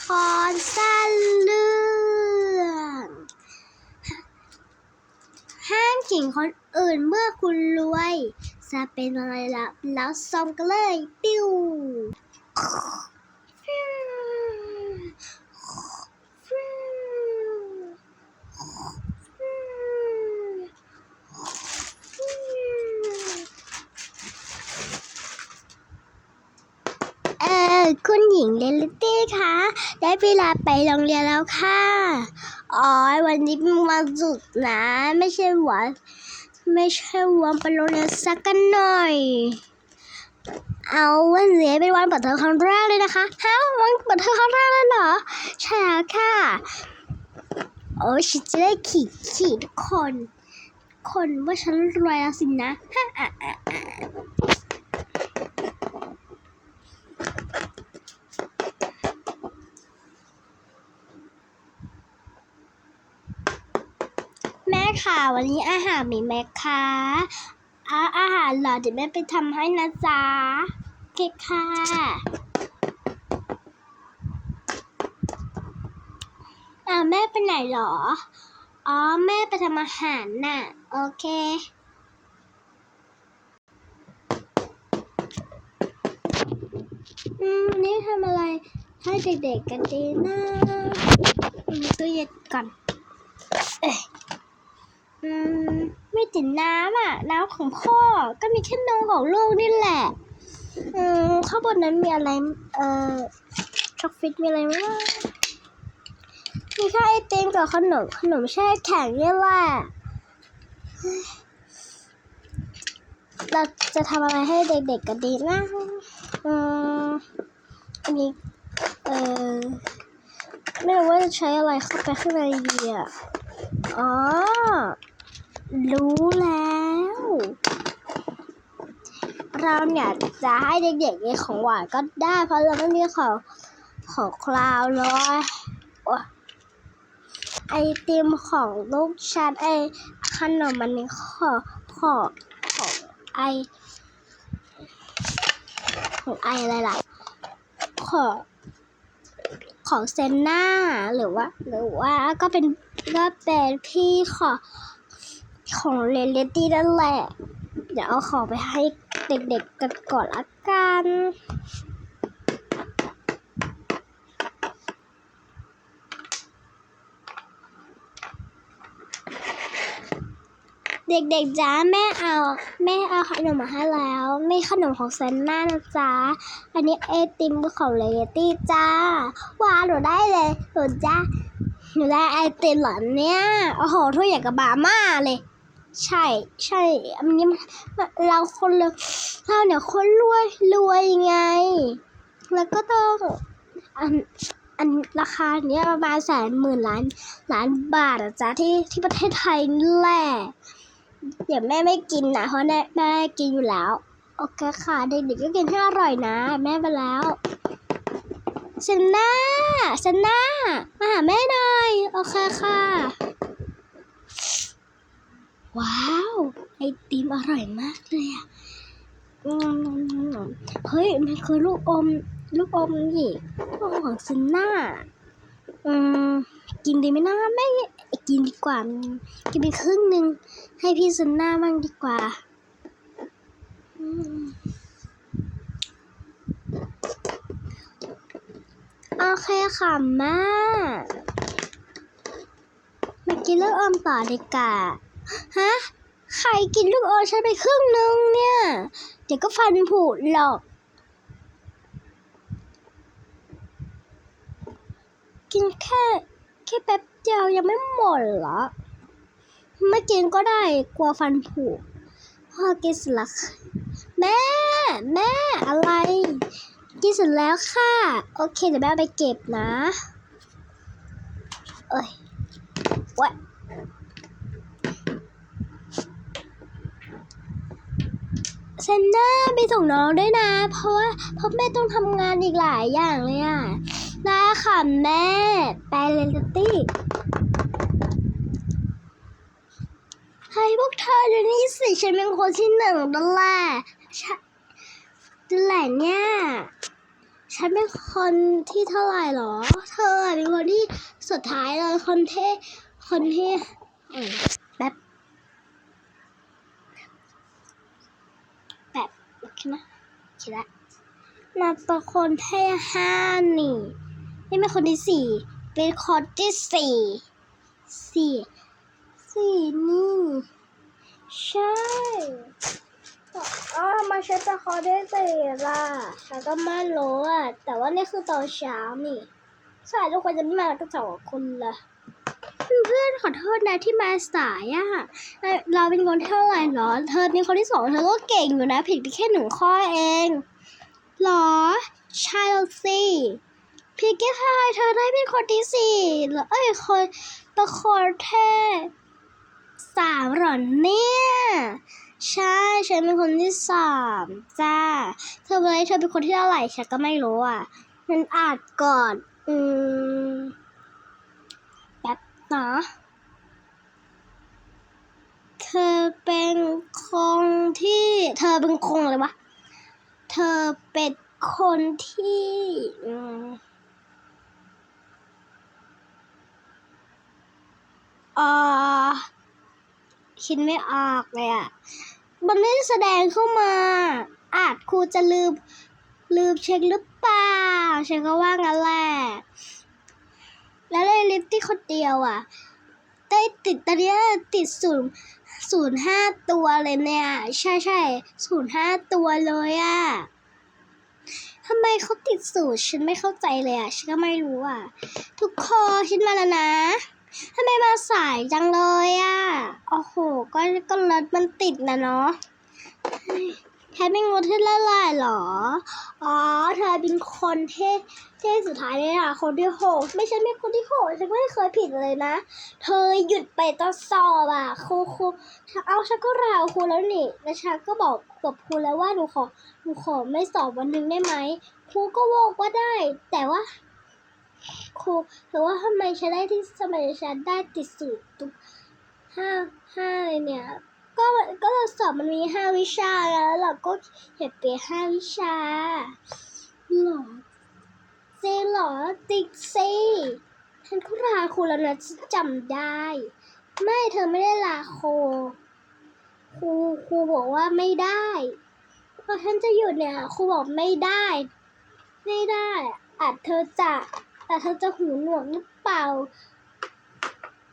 ครสั้นเรื่องห้ามขิงคนอื่นเมื่อคุณรวย จะเป็นอะไรล่ะแล้วซอมกันเลย ปิ้ว เออ คุณหญิงเลลิตี้คะได้เวลาไปโรงเรียนแล้วค่ะ อ๋อ วันนี้เป็นวันหยุดนะ ไม่ใช่วันไม่ใช่วันไปโรงเรียนสักกันหน่อย เอาวันนี้เป็นวันเปิดเทอมครั้งแรกเลยนะคะฮะวันเปิดเทอมครั้งแรกเลยเหรอ ใช่แล้วค่ะ โอ้ฉันจะได้ขี่ขี่ทุกคน คนว่าฉันรวยแล้วสินะฮะอะอะอะ แม่ค่ะ วันนี้อาหารมีไหมคะอาอาหารเหรอเดี๋ยวแม่ไปทำให้นะจ๊ะโอเคค่ะอ่าแม่ไปไหนเหรอ อ๋อ แม่ไปทำอาหารน่ะ โอเคอืมนี่ทำอะไรให้เด็กๆกันดีนะอืมตู้เย็นก่อนเอ้ย อืม ไม่ติดน้ำอะ น้ำของพ่อ ก็มีแค่นมของลูกนี่แหละ อืม ข้างบนนั้นมีอะไร เอ่อ ช็อกฟิตมีอะไรไหมวะมีแค่ไอติมกับขนม ขนมแช่แข็งนี่แหละเฮ้ยเราจะทำอะไรให้เด็กๆกันดีนะ อืม อันนี้ เอ่อไม่รู้ว่าจะใช้อะไรเข้าไปข้างในดีอะอ๋อ รู้แล้ว เราเนี่ยจะให้เด็กๆกินของหวานก็ได้ เพราะเราไม่มีของของคลาวเลยโอ๊ยไอติมของลูกฉันไอขนมอันนี้ของของของไอของไออะไรล่ะ ของของเซนนาหรือว่า หรือว่าก็เป็นก็เป็นพี่ของ ของเรนเลตี้นั่นแหละ เดี๋ยวเอาของไปให้เด็กๆกันก่อนละกันเด็กๆจ้าแม่เอาแม่เอาขนมมาให้แล้ว ไม่ขนมของเซนน่านะจ๊ะอันนี้ไอติมของเลตี้จ้าว้าหนูได้เลยหนูจ้าหนูได้ไอติมเหรอเนี่ยโอ้โหถ้วยใหญ่กับบาม่าเลย ใช่ใช่อันนี้เราคนเราเราเนี่ยคนรวยรวยไง แล้วก็ต้องอันอันราคาเนี้ยประมาณแสนหมื่นล้านล้านบาทอะจ๊ะที่ที่ประเทศไทยนี่แหละเดี๋ยวแม่ไม่กินนะเพราะแม่แม่กินอยู่แล้ว โอเคค่ะเด็กๆก็กินให้อร่อยนะ แม่ไปแล้วเซนน่าเซนน่ามาหาแม่หน่อย โอเคค่ะ ว้าว ไอติมอร่อยมากเลยอะอืมเฮ้ย มันคือลูกอม ลูกอมนี่ลูกอมของเซนน่าอืมกินดีไหมนะไม่กินดีกว่า กินไปครึ่งหนึ่งให้พี่เซนน่ามั่งดีกว่าอืมโอเคค่ะแม่มากินลูกอมต่อดีกว่า ฮะ ใครกินลูกอมฉันไปครึ่งหนึงเนี่ย เดี๋ยวก็ฟันผุหรอก กินแค่แค่แป๊บเดียวยังไม่หมดเหรอ ไม่กินก็ได้กลัวฟันผุพ่อกินเสร็จแล้วแม่ แม่ อะไร กินเสร็จแล้วค่ะ โอเค เดี๋ยวแม่ไปเก็บนะ เอ้ยโอ๊ยเซนน่าไปส่งน้องด้วยนะ เพราะว่าพราแม่ต้องทำงานอีกหลายอย่างเลยอะได้ค่ะแม่ ไปเลยลตี้ให้พวกเธอดูนี่สิฉันเป็นคนที่หนึ่งนั่นแหละใช่นั่นแหละเนี่ยฉันเป็นคนที่เท่าไหร่หรอ เธอเป็นคนที่สุดท้ายเลยคนที่คนที่ เออแบบแบบโอเคนะโอเคละนับเป็นคนที่ห้านี่นี่เป็นคนที่สี่เป็นคนที่สี่สี่สี่นี่ใช่อ๋อมาฉันจะคอได้เตะล่ะฉันก็ไม่รู้อะแต่ว่านี่คือตอนเช้านี่ใช่ทุกคนจะไม่มากันสองคนละ เพื่อนๆขอโทษนะที่มาสายอะเอ่อเราเป็นคนเท่าไหร่เหรอ เธอเป็นคนที่สองเธอก็เก่งอยู่นะ ผิดไปแค่หนึ่งข้อเองเหรอใช่แล้วสิพี่กี้พายเธอได้เป็นคนที่สี่เหรอเอ้ยคนป็นคนแท้สามเหรอเนี่ย ใช่ฉันเป็นคนที่สามจ้า เธอเป็นเธอเป็นคนที่เท่าไหร่ฉันก็ไม่รู้อะนันอานก่อน อืม นะเธอเป็นคงที่เธอเป็นคงเลยวะ เธอเป็นคนที่อืมเอ่อคิดไม่ออกเลยอะ มันไม่แสดงเข้ามา อาจครูจะลืม ลืมเช็คหรือเปล่า ฉันก็ว่างั้นแหละ แล้วเลยลิปที่คนเดียวอะ ได้ติดตอนเนี้ยติดศูนย์ศูนย์ห้าตัวเลยเนี่ย ใช่ใช่ศูนย์ห้าตัวเลยอะทำไมเขาติดศูนย์ฉันไม่เข้าใจเลยอะ ฉันก็ไม่รู้อะ ทุกคนฉันมาแล้วนะทำไมมาสายจังเลยอะ โอ้โห ก็ก็รถมันติดนะเนาะ เฮ้ยแค่เป็นงดที่ละลายหรอ อ๋อ เธอเป็นคนเท่เท่สุดท้ายเลยอะ คนที่หกไม่ใช่ไม่คนที่หกฉันไม่เคยผิดเลยนะ เธอหยุดไปตอนสอบอะครูครูเอาฉันก็ราวครูแล้วนี่แล้วฉันก็บอกกับครูแล้วว่าหนูขอหนูขอไม่สอบวันหนึ่งได้ไหมครูก็บอกว่าได้ แต่ว่าครูแต่ว่าทำไมฉันได้ที่ทำไมฉันได้ติดสูตรทุกห้าห้าเลยเนี่ย ก็ก็เราสอบมันมีห้าวิชาแล้ว เราก็เห็นไปห้าวิชาหรอจริงหรอติดสิฉันก็ลาครูแล้วนะฉันจำได้ ไม่เธอไม่ได้ลาครูครูครูบอกว่าไม่ได้พอฉันจะหยุดเนี่ยครูบอกไม่ได้ ไม่ได้อาจเธอจะแต่เธอจะหูหนวกหรือเปล่า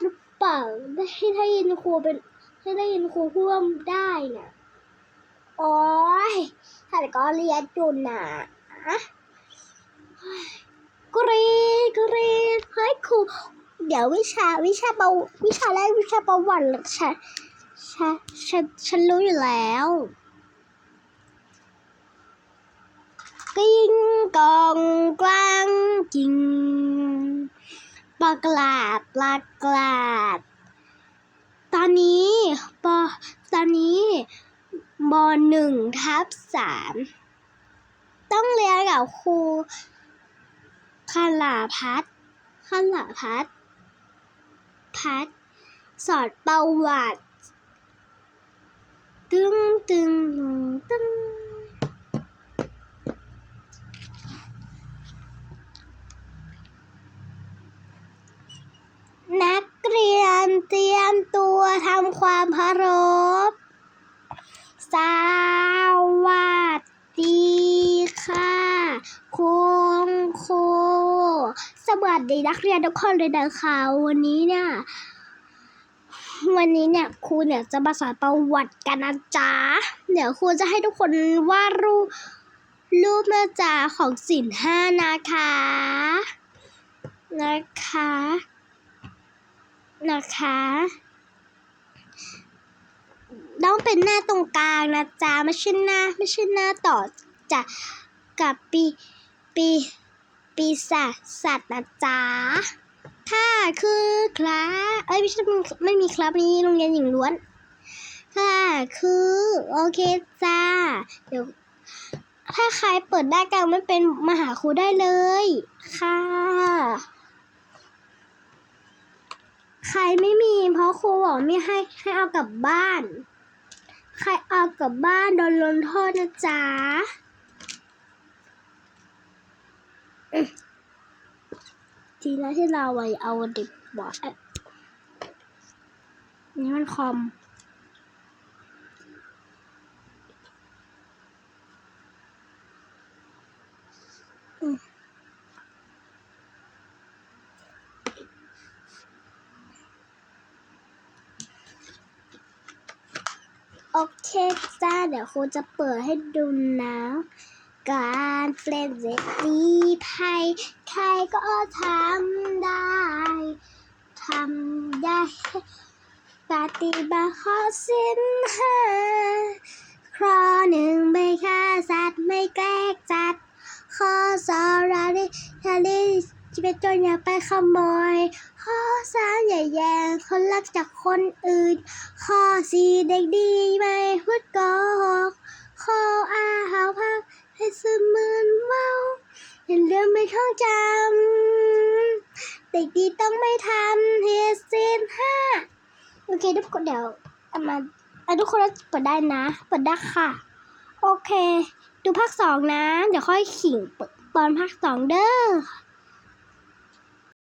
หรือเปล่าได้ให้ได้ยินครูเป็น ให้ได้ยินครูพูดว่าได้นี่ยโอ้ยถ้าแต่ก็เรียนจุนน่ะกรีดกรีดเฮ้ยครูเดี๋ยววิชาวิชาประวิชาแรกวิชาประวัติฉันฉันฉันฉันรู้อยู่แล้วกิ้งกองกลางจิงปลากลาดปลากลาด ตอนนี้ปอตอนนี้มหนึ่งทับสามต้องเรียนกับครูคลาพัฒน์คลาพัฒพัฒสอนประวัติ ตึงตึงตึงนัก ทำความเคารพสวัสดีค่ะ คุณครูสวัสดีนักเรียนทุกคนเลยนะคะวันนี้เนี่ยวันนี้เนี่ยครูเนี่ยจะมาสอนประวัติกันนะจ๊ะเดี๋ยวครูจะให้ทุกคนวาดรูปรูปนะจ๊ะของสินห้านะคะ นะคะ นะคะ ต้องเป็นหน้าตรงกลางนะจ๊ะไม่ใช่หน้าไม่ใช่หน้าต่อจะกับปีปีปีศาจสัตว์นะจ๊ะค่ะคือคลาสเอ้ยไม่ใช่ไม่มีครับนี่โรงเรียนหญิงล้วนค่ะคือโอเคจ้าเดี๋ยวถ้าใครเปิดได้กลางไม่เป็นมาหาครูได้เลย ค่ะ ใครไม่มีเพราะครูบอกไม่ให้ให้เอากลับบ้าน ใครเอากลับบ้านโดนลงโทษนะจ๊ะทีนี้ที่เราไว้เอาเด็กบอดเอ๊ะนี่มันคอม โอเคจ้า เดี๋ยวครูจะเปิดให้ดูนะ การเปลี่ยนเศรษฐีภัยใครก็ทำได้ทำได้ปฏิบัติข้อสิ้นห้าข้อหนึ่งไม่ฆ่าสัตว์ไม่แกล้งจัดข้อสองเราได้ทะเล จะเป็นโจรอย่าไปขโมย ข้อสามอย่แยงคนรักจากคนอื่น ข้อสี่เด็กดีไม่พูดโกหกข้ออาหาพักให้สมืนเมาอย่าลืมไม่ท่องจำเด็กดีต้องไม่ทำเฮสินห้าโอเคทุกคนเดี๋ยวเอามาเอาทุกคนเปิดได้นะเปิดได้ค่ะ โอเค ดูภาคสองนะ เดี๋ยวค่อยขิงตอนภาคสองเด้อ